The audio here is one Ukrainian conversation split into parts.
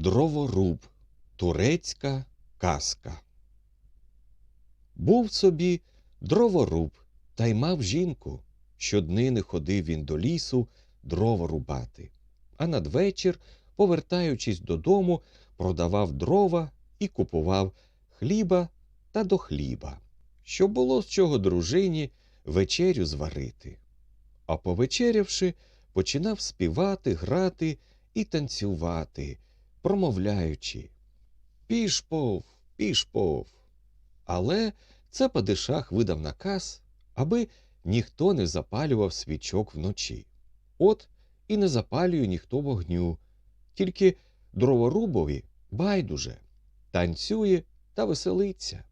Дроворуб. Турецька казка. Був собі дроворуб та й мав жінку. Щоднини ходив він до лісу дрова рубати, а надвечір, повертаючись додому, продавав дрова і купував хліба та до хліба, щоб було з чого дружині вечерю зварити. А повечерявши, починав співати, грати і танцювати, промовляючи Пішпов, пішпов. Але це падишах видав наказ, аби ніхто не запалював свічок вночі. От і не запалює ніхто вогню, тільки дроворубові байдуже, танцює та веселиться.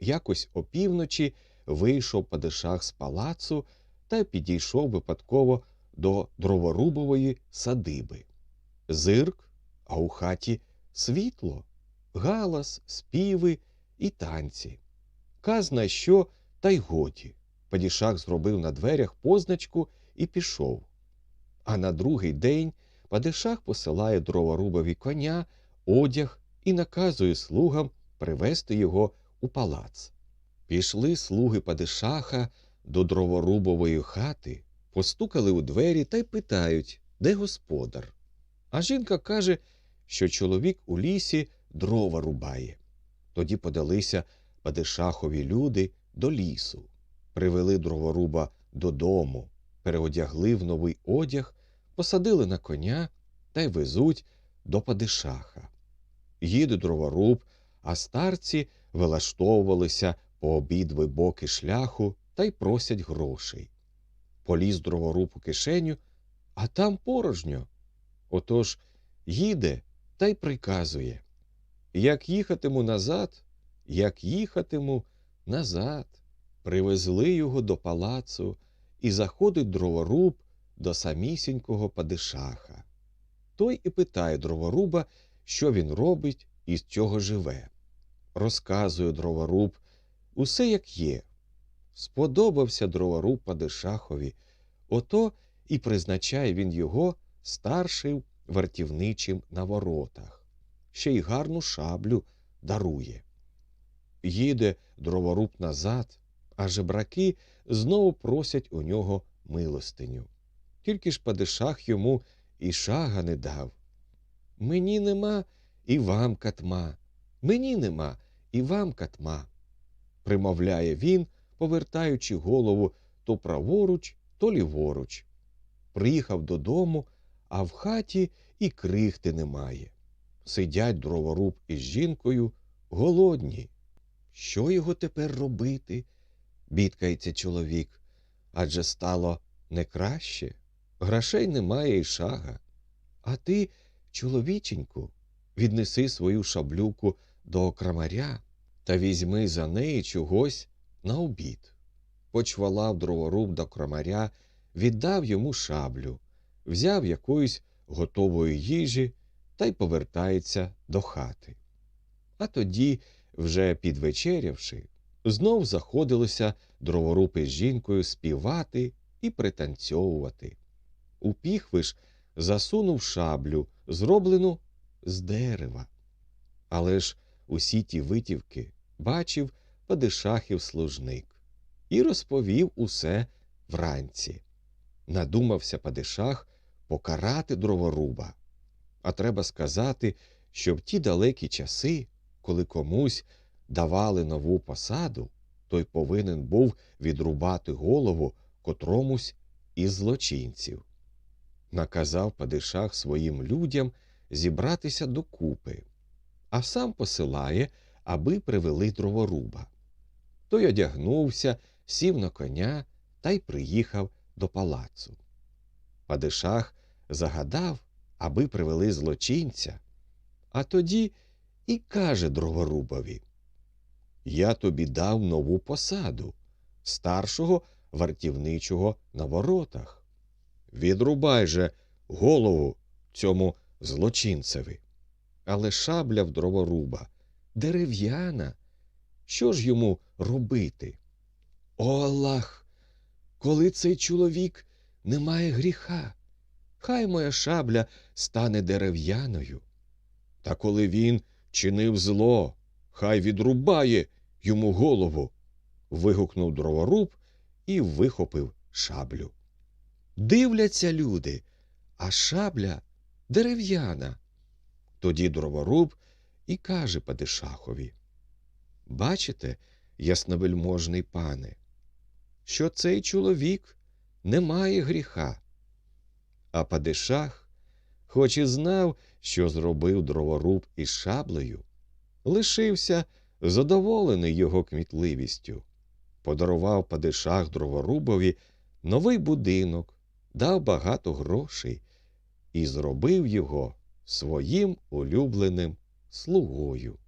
Якось опівночі вийшов падишах з палацу та підійшов випадково до дроворубової садиби. Зирк, а у хаті світло, галас, співи і танці. Казна що, та й годі. Падішах зробив на дверях позначку і пішов. А на другий день Падишах посилає дроворубові коня, одяг і наказує слугам привезти його у палац. Пішли слуги Падишаха до дроворубової хати, постукали у двері та й питають, де господар. А жінка каже, що чоловік у лісі дрова рубає. Тоді подалися Падишахові люди до лісу, привели дроворуба додому, переодягли в новий одяг, посадили на коня та й везуть до Падишаха. Їде дроворуб, а старці вилаштовувалися по обидви боки шляху та й просять грошей. Поліз дроворуб у кишеню, а там порожньо. Отож їде та й приказує Як їхатиму назад, як їхатиму назад. Привезли його до палацу, і заходить дроворуб до самісінького падишаха. Той і питає дроворуба, що він робить і з чого живе. Розказує дроворуб усе як є. Сподобався дроворуб падишахові, ото і призначає він його старшим вартівничим на воротах, ще й гарну шаблю дарує. Їде дроворуб назад, а жебраки знову просять у нього милостиню. Тільки ж падишах йому і шага не дав. Мені нема і вам катма, мені нема і вам катма, примовляє він, повертаючи голову то праворуч, то ліворуч. Приїхав додому, а в хаті і крихти немає. Сидять дроворуб із жінкою голодні. Що його тепер робити? бідкається чоловік. Адже стало не краще. Грошей немає і шага. А ти, чоловіченьку, віднеси свою шаблюку до крамаря та візьми за неї чогось на обід. Почвалав дроворуб до крамаря, віддав йому шаблю, взяв якоїсь готової їжі та й повертається до хати. А тоді, вже підвечерявши, знов заходилися дроворупи з жінкою співати і пританцьовувати. У піхви ж засунув шаблю, зроблену з дерева. Але ж усі ті витівки бачив падишахів служник і розповів усе вранці. Надумався падишах покарати дроворуба. А треба сказати, що в ті далекі часи, коли комусь давали нову посаду, той повинен був відрубати голову котромусь із злочинців. Наказав падишах своїм людям зібратися докупи, а сам посилає, аби привели дроворуба. Той одягнувся, сів на коня та й приїхав до палацу. Падишах загадав, аби привели злочинця, а тоді і каже дроворубові Я тобі дав нову посаду старшого вартівничого на воротах. Відрубай же голову цьому злочинцеві. Але шабля в дроворуба дерев'яна. Що ж йому робити? О Аллах! Коли цей чоловік не має гріха, хай моя шабля стане дерев'яною. Та коли він чинив зло, хай відрубає йому голову. вигукнув дроворуб і вихопив шаблю. Дивляться люди, а шабля дерев'яна. Тоді дроворуб і каже Падишахові Бачите, ясновельможний пане, що цей чоловік не має гріха. А Падишах, хоч і знав, що зробив дроворуб із шаблею, лишився задоволений його кмітливістю. Подарував Падишах дроворубові новий будинок, дав багато грошей і зробив його своїм улюбленим слугою.